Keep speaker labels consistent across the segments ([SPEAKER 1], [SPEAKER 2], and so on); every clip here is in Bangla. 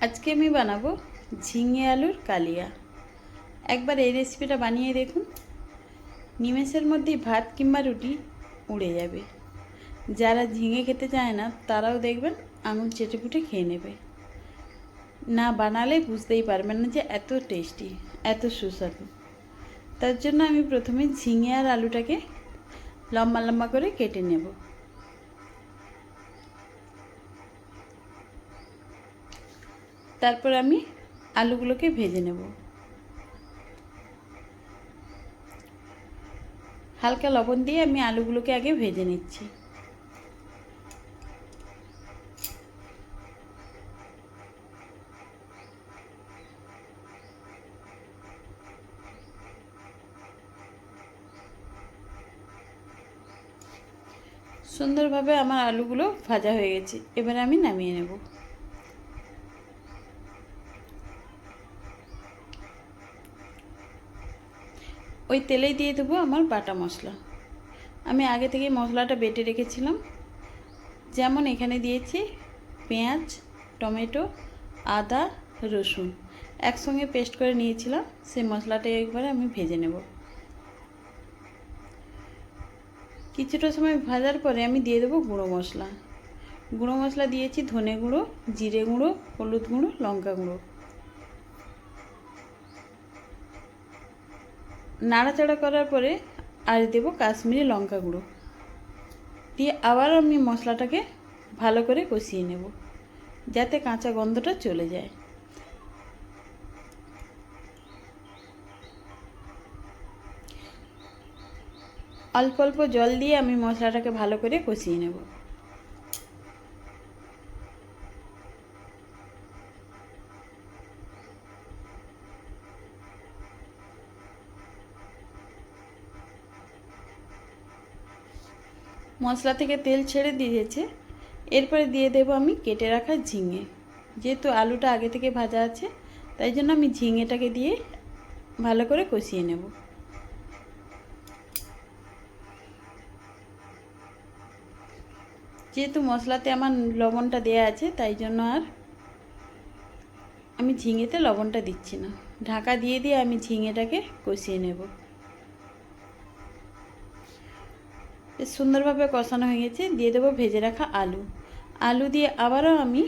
[SPEAKER 1] আজকে আমি বানাবো ঝিঙে আলুর কালিয়া। একবার এই রেসিপিটা বানিয়ে দেখুন। নিমেষের মধ্যেই ভাত কিংবা রুটি উড়ে যাবে। যারা ঝিঙে খেতে চায় না, তারাও দেখবেন আঙুল চেটে পুটে খেয়ে নেবে। না বানালে বুঝতেই পারবেন না যে এত টেস্টি এত সুস্বাদু। তার জন্য আমি প্রথমে ঝিঙে আর আলুটাকে লম্বা লম্বা করে কেটে নেব। তারপর আমি আলুগুলোকে ভেজে নেব। হালকা লবণ দিয়ে আমি আলুগুলোকে আগে ভেজে নিচ্ছি। সুন্দরভাবে আমার আলুগুলো ভাজা হয়ে গেছে। এবারে আমি নামিয়ে নেব। ওই তেলেই দিয়ে দেবো আমার বাটা মশলা। আমি আগে থেকে মশলাটা বেটে রেখেছিলাম। যেমন এখানে দিয়েছি পেঁয়াজ, টমেটো, আদা, রসুন। একসঙ্গে পেস্ট করে নিয়েছিলাম। সেই মশলাটা একবারে আমি ভেজে নেব। কিছুটা সময় ভাজার পরে আমি দিয়ে দেবো গুঁড়ো মশলা। গুঁড়ো মশলা দিয়েছি ধনে গুঁড়ো, জিরে গুঁড়ো, হলুদ গুঁড়ো, লঙ্কা গুঁড়ো। নাড়াচাড়া করার পরে আর দেব কাশ্মীরি লঙ্কা গুঁড়ো। দিয়ে আবার আমি মশলাটাকে ভালো করে কষিয়ে নেব, যাতে কাঁচা গন্ধটা চলে যায়। অল্প অল্প জল দিয়ে আমি মশলাটাকে ভালো করে কষিয়ে নেব। মশলা থেকে তেল ছেড়ে দিয়েছে। এরপরে দিয়ে দেব আমি কেটে রাখা ঝিঙে। যেহেতু আলুটা আগে থেকে ভাজা আছে, তাই জন্য আমি ঝিঙেটাকে দিয়ে ভালো করে কষিয়ে নেব। যেহেতু মশলাতে আমার লবণটা দেয়া আছে, তাই জন্য আর আমি ঝিঙেতে লবণটা দিচ্ছি না। ঢাকা দিয়ে দিয়ে আমি ঝিঙেটাকে কষিয়ে নেব। সুন্দরভাবে কষানো হয়ে গেছে। দিয়ে দেবো ভেজে রাখা আলু। আলু দিয়ে আবারও আমি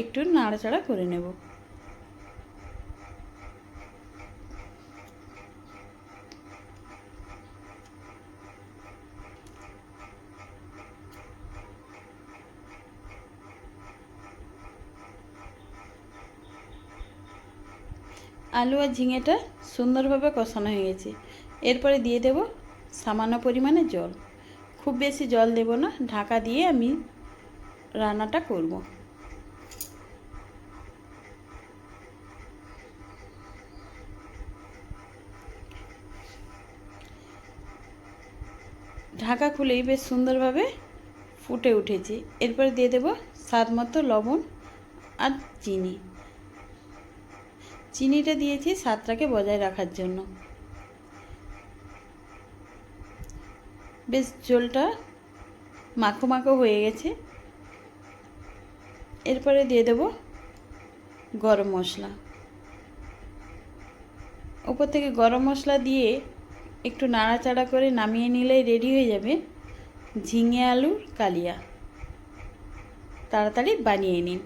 [SPEAKER 1] একটু নাড়াচাড়া করে নেব। আলু আর ঝিঙেটা সুন্দরভাবে কষানো হয়ে গেছে। এরপরে দিয়ে দেব সামান্য পরিমাণে জল। খুব বেশি জল দেব না, ঢাকা দিয়ে আমি রান্নাটা করব। ঢাকা খুলেই বেশ সুন্দরভাবে ফুটে উঠেছে। এরপরে দিয়ে দেব স্বাদ মতো লবণ আর চিনি। চিনিটা দিয়েছি স্বাদটাকে বজায় রাখার জন্য। বেশ ঝোলটা মাখো মাখো হয়ে গেছে। এরপরে দিয়ে দেব গরম মশলা। ওপর থেকে গরম মশলা দিয়ে একটু নাড়াচাড়া করে নামিয়ে নিলেই রেডি হয়ে যাবে ঝিঙে আলুর কালিয়া। তাড়াতাড়ি বানিয়ে নিন।